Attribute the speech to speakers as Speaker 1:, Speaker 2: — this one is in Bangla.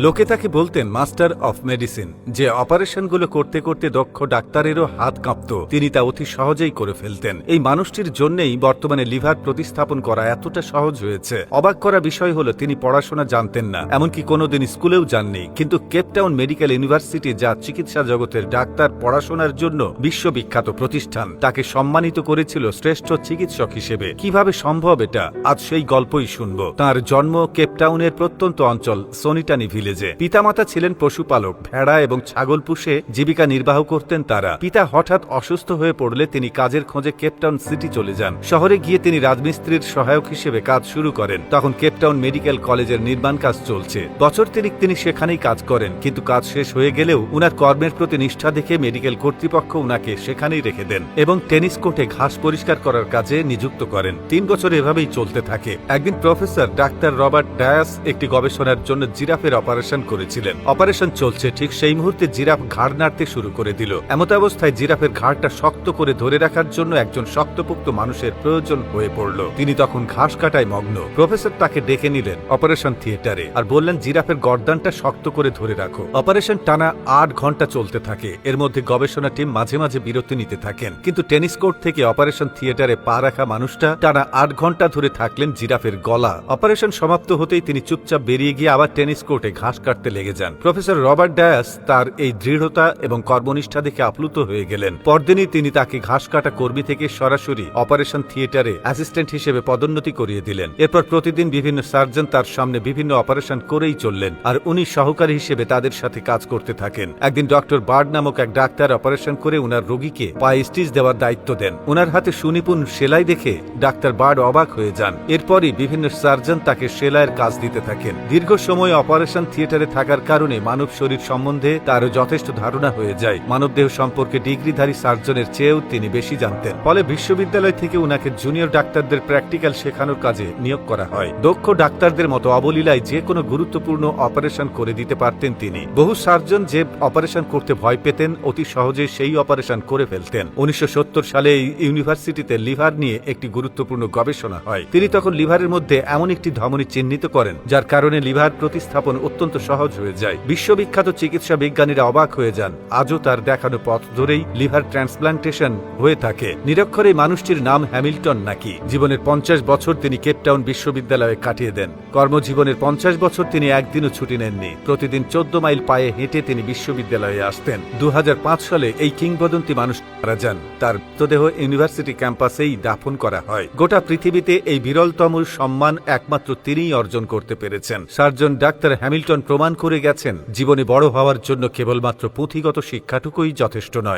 Speaker 1: লোকে তাকে বলতেন মাস্টার অফ মেডিসিন, যে অপারেশনগুলো করতে করতে দক্ষ ডাক্তারেরও হাত কাঁপত। তিনি তা অতি সহজেই করে ফেলতেন। এই মানুষটির জন্যেই বর্তমানে লিভার প্রতিস্থাপন করা এতটা সহজ হয়েছে। অবাক করা বিষয় হলো, তিনি পড়াশোনা জানতেন না, এমনকি কোনোদিন স্কুলেও যাননি। কিন্তু কেপটাউন মেডিকেল ইউনিভার্সিটি যা চিকিৎসা জগতের ডাক্তার পড়াশোনার জন্য বিশ্ববিখ্যাত প্রতিষ্ঠান, তাকে সম্মানিত করেছিল শ্রেষ্ঠ চিকিৎসক হিসেবে। কীভাবে সম্ভব এটা? আজ সেই গল্পই শুনব। তার জন্ম কেপটাউনের প্রত্যন্ত অঞ্চল সোনিটানি ভিলেজে পিতামাতা ছিলেন পশুপালক, ভেড়া এবং ছাগল পুষে জীবিকা নির্বাহ করতেন তারা। পিতা হঠাৎ অসুস্থ হয়ে পড়লে তিনি কাজের খোঁজে কেপটাউন সিটি চলে যান। শহরে গিয়ে তিনি রাজমিস্ত্রির সহায়ক হিসেবে কাজ শুরু করেন। তখন কেপটাউন মেডিকেল কলেজের নির্মাণ কাজ চলছে। বছর তিনিক তিনি সেখানেই কাজ করেন, কিন্তু কাজ শেষ হয়ে গেলেও উনার কর্মের প্রতি নিষ্ঠা দেখে মেডিকেল কর্তৃপক্ষ উনাকে সেখানেই রেখে দেন এবং টেনিস কোর্টে ঘাস পরিষ্কার করার কাজে নিযুক্ত করেন। তিন বছর এভাবেই চলতে থাকে। একদিন প্রফেসর ডাক্তার রবার্ট ডায়াস একটি গবেষণার জন্য জিরাফের অপারেশন করেছিলেন। অপারেশন চলছে, ঠিক সেই মুহূর্তে জিরাফ ঘাড় নাড়তে শুরু করে দিল। এমত অবস্থায় জিরাফের ঘাড়টা শক্ত করে ধরে রাখার জন্য একজন শক্তপোক্ত মানুষের প্রয়োজন হয়ে পড়ল। তিনি তখন ঘাস কাটায় মগ্ন। প্রফেসর তাকে ডেকে নিলেন অপারেশন থিয়েটারে আর বললেন, জিরাফের গর্দানটা শক্ত করে ধরে রাখো। অপারেশন টানা আট ঘণ্টা চলতে থাকে। এর মধ্যে গবেষণা টিম মাঝে মাঝে বিরতি নিতে থাকেন। কিন্তু টেনিস কোর্ট থেকে অপারেশন থিয়েটারে পা রাখা মানুষটা টানা আট ঘণ্টা ধরে থাকলেন জিরাফের গলা। অপারেশন সমাপ্ত হতেই তিনি চুপচাপ বেরিয়ে গিয়ে আবার টেনিস কোর্টে ঘাস কাটতে লেগে যান। প্রফেসর রবার্ট ডায়াস তার এই দৃঢ়তা এবং কর্মনিষ্ঠা দেখে আপ্লুত হয়ে গেলেন। পরদিনই তিনি তাকে ঘাস কাটা কর্মী থেকে সরাসরি অপারেশন থিয়েটারে অ্যাসিস্ট্যান্ট হিসেবে পদোন্নতি করিয়ে দিলেন। এরপর প্রতিদিন বিভিন্ন সার্জন তার সামনে বিভিন্ন অপারেশন করেই চললেন আর উনি সহকারী হিসেবে তাদের সাথে কাজ করতে থাকেন। একদিন ডক্টর বার্ড নামক এক ডাক্তার অপারেশন করে উনার রোগীকে পায়ে স্টিচ দেওয়ার দায়িত্ব দেন। উনার হাতে সুনিপুণ সেলাই দেখে ডাক্তার বার্ড অবাক হয়ে যান। এরপরই বিভিন্ন সার্জন তাকে সেলাইয়ের কাজ দিতে থাকেন। দীর্ঘ সময় অপারেশন থিয়েটারে থাকার কারণে মানব শরীর সম্বন্ধে তারও যথেষ্ট ধারণা হয়ে যায়। মানবদেহ সম্পর্কে ডিগ্রিধারী সার্জনের চেয়েও তিনি বেশি জানতেন। ফলে বিশ্ববিদ্যালয় থেকে উনাকে জুনিয়র ডাক্তারদের প্র্যাকটিক্যাল শেখানোর কাজে নিয়োগ করা হয়। দক্ষ ডাক্তারদের মতো অবলীলায় যে কোনো গুরুত্বপূর্ণ অপারেশন করে দিতে পারতেন তিনি। বহু সার্জন যে অপারেশন করতে ভয় পেতেন, অতি সহজে সেই অপারেশন করে ফেলতেন। উনিশশো সত্তর সালে এই ইউনিভার্সিটিতে লিভার নিয়ে একটি গুরুত্বপূর্ণ গবেষণা হয়। তিনি তখন লিভারের মধ্যে এমন একটি ধমনী চিহ্নিত করেন, যার কারণে লিভার প্রতিস্থাপন অত্যন্ত সহজ হয়ে যায়। বিশ্ববিখ্যাত চিকিৎসা বিজ্ঞানীরা অবাক হয়ে যান। আজও তার দেখানো পথ ধরেই লিভার ট্রান্সপ্লান্টেশন হয়ে থাকে। নিরক্ষরে মানুষটির নাম হ্যামিল্টন নাকি? জীবনের পঞ্চাশ বছর তিনি কেপটাউন বিশ্ববিদ্যালয়ে কাটিয়ে দেন। কর্মজীবনের পঞ্চাশ বছর তিনি একদিনও ছুটি নেননি। প্রতিদিন চোদ্দ মাইল পায়ে হেঁটে তিনি বিশ্ববিদ্যালয়ে আসতেন। দু হাজার পাঁচ সালে এই কিংবদন্তি মানুষ মারা যান। তার মৃতদেহ ইউনিভার্সিটি ক্যাম্পাসেই দাফন করা হয়। গোটা পৃথিবীতে এই বিরলতম সম্মান একমাত্র তিনিই অর্জন করতে পেরেছেন। সার্জন ডাক্তার হ্যামিল্টন প্রমাণ করে গেছেন জীবনে বড় হওয়ার জন্য কেবলমাত্র পুঁথিগত শিক্ষাটুকুই যথেষ্ট নয়।